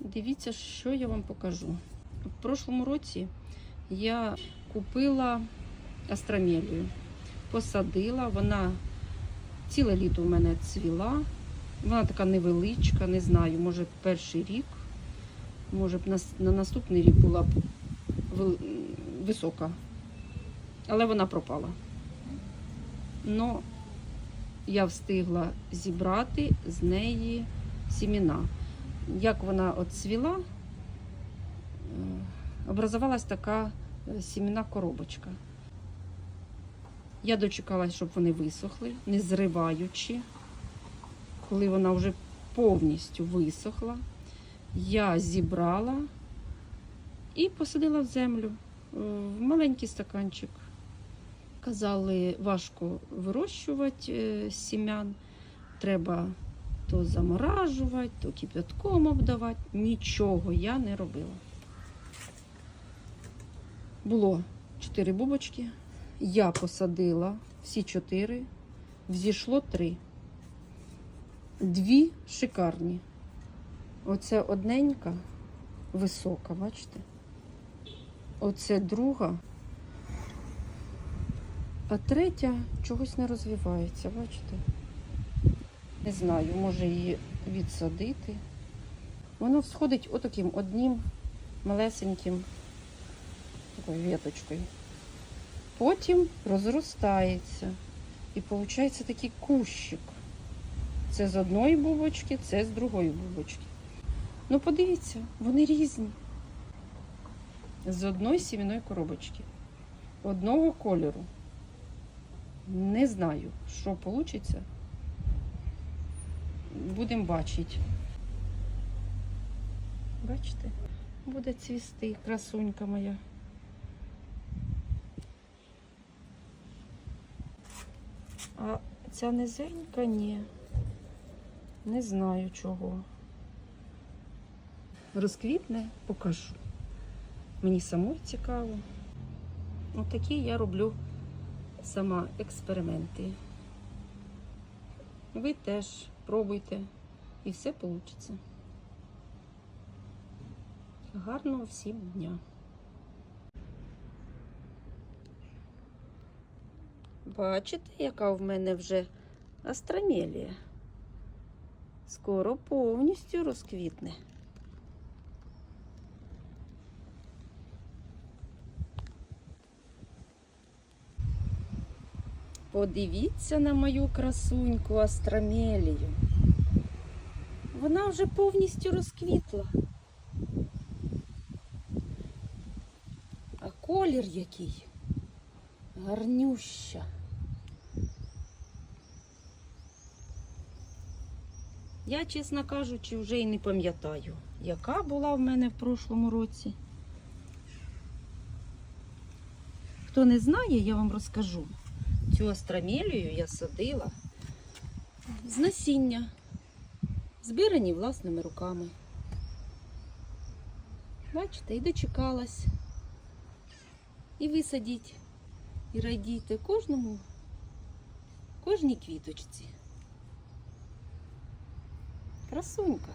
Дивіться, що я вам покажу. В прошлому році я купила астромелію, посадила, вона ціле літо у мене цвіла. Вона така невеличка, не знаю, може перший рік, може б на, на наступний рік була б висока. Але вона пропала. Но я встигла зібрати з неї сіміна. Як вона отцвіла, е, образувалась така е, коробочка. Я дочекалась, щоб вони висохли, не зриваючи. Коли вона вже повністю висохла, я зібрала і посадила в землю е, в маленький стаканчик. Казали, важко вирощувати сім'ян, треба то заморажувати, то кипятком обдавати. Нічого я не робила. Було чотири бубочки. Я посадила всі чотири, взійшло три. Дві шикарні. Оце одненька, висока, бачите? Оце друга. А третя чогось не розвивається, бачите? Не знаю, може її відсадити. Воно всходить отаким одним малесеньким такою віточкою. Потім розростається. І виходить такий кущик. Це з одної бубочки, це з другої бубочки. Ну, подивіться, вони різні. З одної сім'яної коробочки. Одного кольору. Не знаю, що вийде. Будемо бачити. Бачите? Буде цвісти, красунька моя. А ця низенька ні. Не знаю чого. Розквітне, покажу. Мені самой цікаво. Отакі я роблю сама експерименти. Ви теж пробуйте і все вийде. Гарного всім дня! Бачите, яка в мене вже астромелія? Скоро повністю розквітне. Подивіться на мою красуньку астромелію. Вона вже повністю розквітла. А колір який гарнюща. Я, чесно кажучи, вже і не пам'ятаю, яка була в мене в прошлому році. Хто не знає, я вам розкажу. Цю астромелію я садила з насіння, збирані власними руками. Бачите, і дочекалась. І висадіть, і радійте кожному, кожній квіточці. Красунька.